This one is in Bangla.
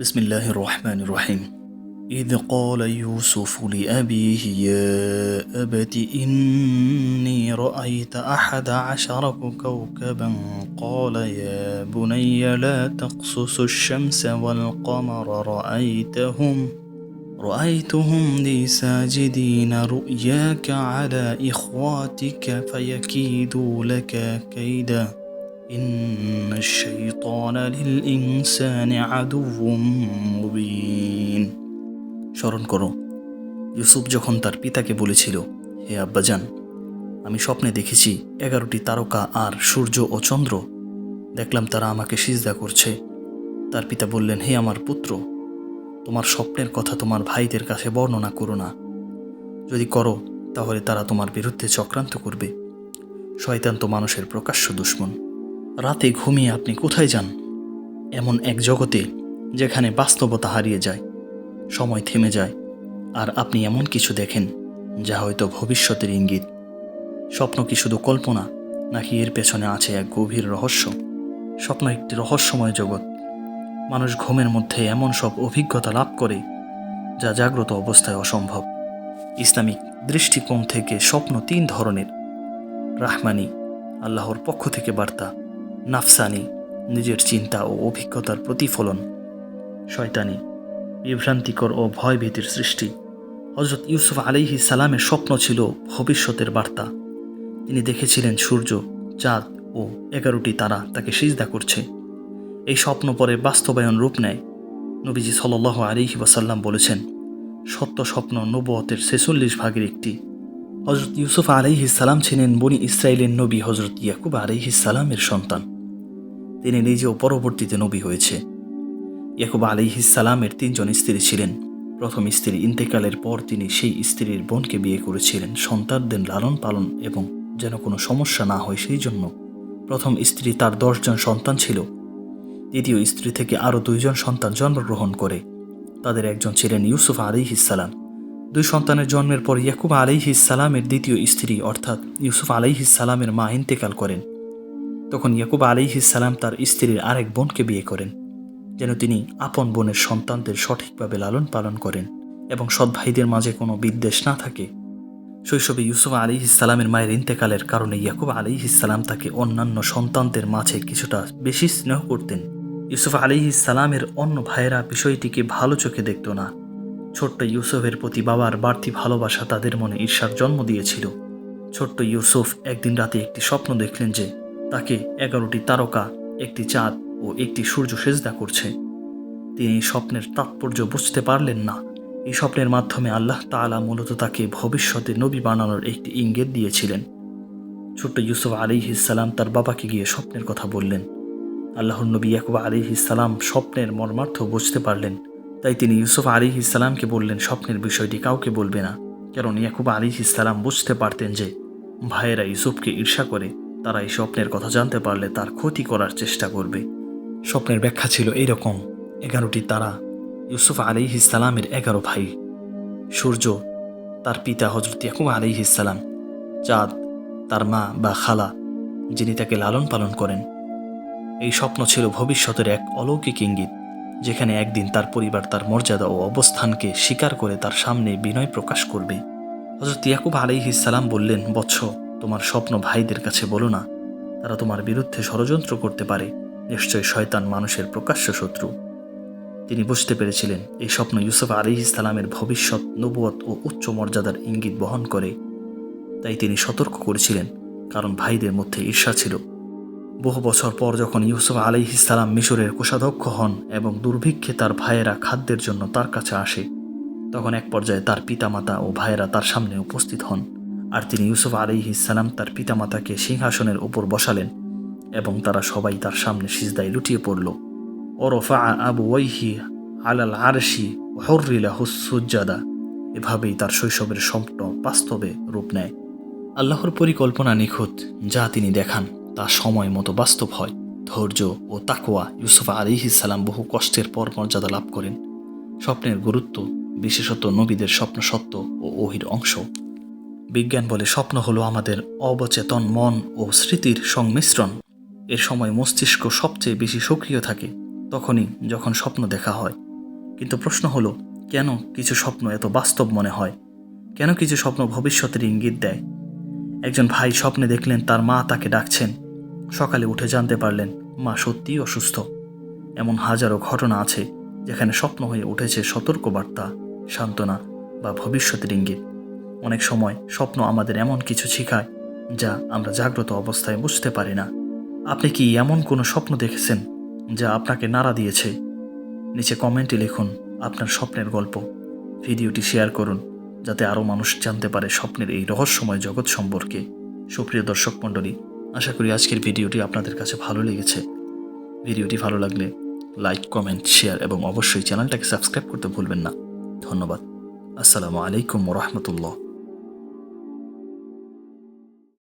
بسم الله الرحمن الرحيم. إذ قال يوسف لأبيه يا أبت إني رأيت أحد عشر كوكبا قال يا بني لا تقصص الشمس والقمر رأيتهم رأيتهم لي ساجدين رؤياك على إخواتك فيكيدوا لك كيدا إن الشيطان للإنسان عدو مبين স্মরণ করো ইউসুফ যখন তার পিতাকে বলেছিল হে আব্বাজান আমি স্বপ্নে দেখেছি এগারোটি তারকা আর সূর্য ও চন্দ্র দেখলাম তারা আমাকে সিজদা করছে তার পিতা বললেন হে আমার পুত্র তোমার স্বপ্নের কথা তোমার ভাইদের কাছে বর্ণনা করো না যদি করো তাহলে তারা তোমার বিরুদ্ধে চক্রান্ত করবে শয়তান তো মানুষের প্রকাশ্য দুশ্মন রাতে ঘুমিয়ে আপনি কোথায় যান? এমন এক জগতে যেখানে বাস্তবতা হারিয়ে যায়, সময় থেমে যায়, আর আপনি এমন কিছু দেখেন যা হয়তো ভবিষ্যতের ইঙ্গিত। স্বপ্ন কি শুধু কল্পনা, নাকি এর পেছনে আছে এক গভীর রহস্য? স্বপ্ন একটি রহস্যময় জগৎ। মানুষ ঘুমের মধ্যে এমন সব অভিজ্ঞতা লাভ করে যা জাগ্রত অবস্থায় অসম্ভব। ইসলামিক দৃষ্টিকোণ থেকে স্বপ্ন তিন ধরনের। রাহমানি, আল্লাহর পক্ষ থেকে বার্তা। নাফসানি, নিজের চিন্তা ও অভিজ্ঞতার প্রতিফলন। শয়তানি, বিভ্রান্তিকর ও ভয়ভীতির সৃষ্টি। হজরত ইউসুফ আলাইহি সালামের স্বপ্ন ছিল ভবিষ্যতের বার্তা। তিনি দেখেছিলেন সূর্য, চাঁদ ও এগারোটি তারা তাকে সিজদা করছে। এই স্বপ্ন পরে বাস্তবায়ন রূপ নেয়। নবীজি সাল্লাহ আলিহি ওয়াসাল্লাম বলেছেন, সত্য স্বপ্ন নবতের ছেচল্লিশ ভাগের একটি। হজরত ইউসুফ আলাইহি সালাম ছিলেন বনি ইসরায়েলের নবী হজরত ইয়াকুব আলাইহিসালামের সন্তান। তিনি নিজেও পরবর্তীতে নবী হয়েছে। ইয়াকুব আলাইহি সালামের তিনজন স্ত্রী ছিলেন। প্রথম স্ত্রী ইন্তেকালের পর তিনি সেই স্ত্রীর বোনকে বিয়ে করেছিলেন। সন্তানদের লালন পালন এবং যেন কোনো সমস্যা না হয় সেই জন্য প্রথম স্ত্রী তার দশজন সন্তান ছিল। দ্বিতীয় স্ত্রী থেকে আরও দুইজন সন্তান জন্মগ্রহণ করে। তাদের একজন ছিলেন ইউসুফ আলিহিসাল্লাম দুই সন্তানের জন্মের পর ইয়াকুব আলিহিসাল্লামের দ্বিতীয় স্ত্রী অর্থাৎ ইউসুফ আলিহিসাল্লামের মা ইন্তেকাল করেন। তখন ইয়াকুব আলিহিসাল্লাম তার স্ত্রীর আরেক বোনকে বিয়ে করেন, যেন তিনি আপন বোনের সন্তানদের সঠিকভাবে লালন পালন করেন এবং সৎ ভাইদের মাঝে কোনো বিদ্বেষ না থাকে। শৈশবে ইউসুফ আলী ইসলামের মায়ের ইন্তেকালের কারণে ইয়াকুব আলী ইসলাম তাকে অন্যান্য সন্তানদের মাঝে কিছুটা বেশি স্নেহ করতেন। ইউসুফ আলী ইসলামের অন্য ভাইয়েরা বিষয়টিকে ভালো চোখে দেখত না। ছোট্ট ইউসুফের প্রতি বাবার বাড়তি ভালোবাসা তাদের মনে ঈর্ষার জন্ম দিয়েছিল। ছোট্ট ইউসুফ একদিন রাতে একটি স্বপ্ন দেখলেন যে তাকে এগারোটি তারকা, একটি চাঁদ ও একটি সূর্য সেজদা করছে। তিনি স্বপ্নের তাৎপর্য বুঝতে পারলেন না। এই স্বপ্নের মাধ্যমে আল্লাহ তাআলা মূলত তাকে ভবিষ্যতে নবী বানানোর একটি ইঙ্গিত দিয়েছিলেন। ছোট্ট ইউসুফ আলী সালাম তার বাবাকে গিয়ে স্বপ্নের কথা বললেন। আল্লাহর নবী ইয়াকুব আলী সালাম স্বপ্নের মর্মার্থ বুঝতে পারলেন। তাই তিনি ইউসুফ আলী সালামকে বললেন, স্বপ্নের বিষয়টি কাউকে বলবে না। কারণ ইয়াকুব আলী সালাম বুঝতে পারতেন যে ভাইয়েরা ইউসুফকে ঈর্ষা করে তারা এই স্বপ্নের কথা জানতে পারলে তার ক্ষতি করার চেষ্টা করবে। স্বপ্নের ব্যাখ্যা ছিল এইরকম। এগারোটি তারা, ইউসুফ আলী ইসালামের এগারো ভাই। সূর্য, তার পিতা হজরত ইয়াকুব আলী ইসালাম চাঁদ, তার মা বা খালা, যিনি তাকে লালন পালন করেন। এই স্বপ্ন ছিল ভবিষ্যতের এক অলৌকিক ইঙ্গিত, যেখানে একদিন তার পরিবার তার মর্যাদা ও অবস্থানকে স্বীকার করে তার সামনে বিনয় প্রকাশ করবে। হজরত ইয়াকুব আলী ইসালাম বললেন, বৎস তোমার স্বপ্ন ভাইদের কাছে বলো না। তারা তোমার বিরুদ্ধে ষড়যন্ত্র করতে পারে। নিশ্চয় শয়তান মানুষের প্রকাশ্য শত্রু। তিনি বুঝতে পেরেছিলেন, এই স্বপ্ন ইউসুফ আলী ইসলামের ভবিষ্যৎ নবুয়ত ও উচ্চ মর্যাদার ইঙ্গিত বহন করে। তাই তিনি সতর্ক করেছিলেন, কারণ ভাইদের মধ্যে ঈর্ষা ছিল। বহু বছর পর যখন ইউসুফ আলী ইসলাম মিশরের কোষাধ্যক্ষ হন এবং দুর্ভিক্ষে তার ভাইয়েরা খাদ্যের জন্য তার কাছে আসে, তখন এক পর্যায়ে তার পিতামাতা ও ভাইয়েরা তার সামনে উপস্থিত হন। আর তিনি ইউসুফ আলী ইসালাম তার পিতামাতাকে সিংহাসনের উপর বসালেন এবং তারা সবাই তার সামনে সিজদায় লুটিয়ে পড়ল। ওরফা আবু ওয়াইহি আলাল আরশি হর্রিলা হুসুজ্জাদা এভাবেই তার শৈশবের স্বপ্ন বাস্তবে রূপ নেয়। আল্লাহর পরিকল্পনা নিখুঁত যা তিনি দেখান, তা সময় মতো বাস্তব হয়। ধৈর্য ও তাকোয়া ইউসুফ আলিহিসাল্লাম বহু কষ্টের পর মর্যাদা লাভ করেন। স্বপ্নের গুরুত্ব, বিশেষত নবীদের স্বপ্ন সত্য ও ওহির অংশ। বিজ্ঞান বলে স্বপ্ন হলো আমাদের অবচেতন মন ও স্মৃতির সংমিশ্রণ। এর সময় মস্তিষ্ক সবচেয়ে বেশি সক্রিয় থাকে, তখনই যখন স্বপ্ন দেখা হয়। কিন্তু প্রশ্ন হলো, কেন কিছু স্বপ্ন এত বাস্তব মনে হয়? কেন কিছু স্বপ্ন ভবিষ্যতের ইঙ্গিত দেয়? একজন ভাই স্বপ্নে দেখলেন তার মা তাকে ডাকছেন। সকালে উঠে জানতে পারলেন, মা সত্যিই অসুস্থ। এমন হাজারো ঘটনা আছে, যেখানে স্বপ্ন হয়ে উঠেছে সতর্কবার্তা, সান্ত্বনা বা ভবিষ্যতের ইঙ্গিত। অনেক সময় স্বপ্ন আমাদের এমন কিছু শেখায় যা আমরা জাগ্রত অবস্থায় বুঝতে পারি না। আপনি কি এমন কোনো স্বপ্ন দেখেছেন যা আপনাকে নাড়া দিয়েছে? নিচে কমেন্টে লিখুন আপনার স্বপ্নের গল্প। ভিডিওটি শেয়ার করুন যাতে আরও মানুষ জানতে পারে স্বপ্নের এই রহস্যময় জগৎ সম্পর্কে। সুপ্রিয় দর্শক মণ্ডলী, আশা করি আজকের ভিডিওটি আপনাদের কাছে ভালো লেগেছে। ভিডিওটি ভালো লাগলে লাইক, কমেন্ট, শেয়ার এবং অবশ্যই চ্যানেলটাকে সাবস্ক্রাইব করতে ভুলবেন না। ধন্যবাদ। আসসালামু আলাইকুম রহমতুল্লাহ।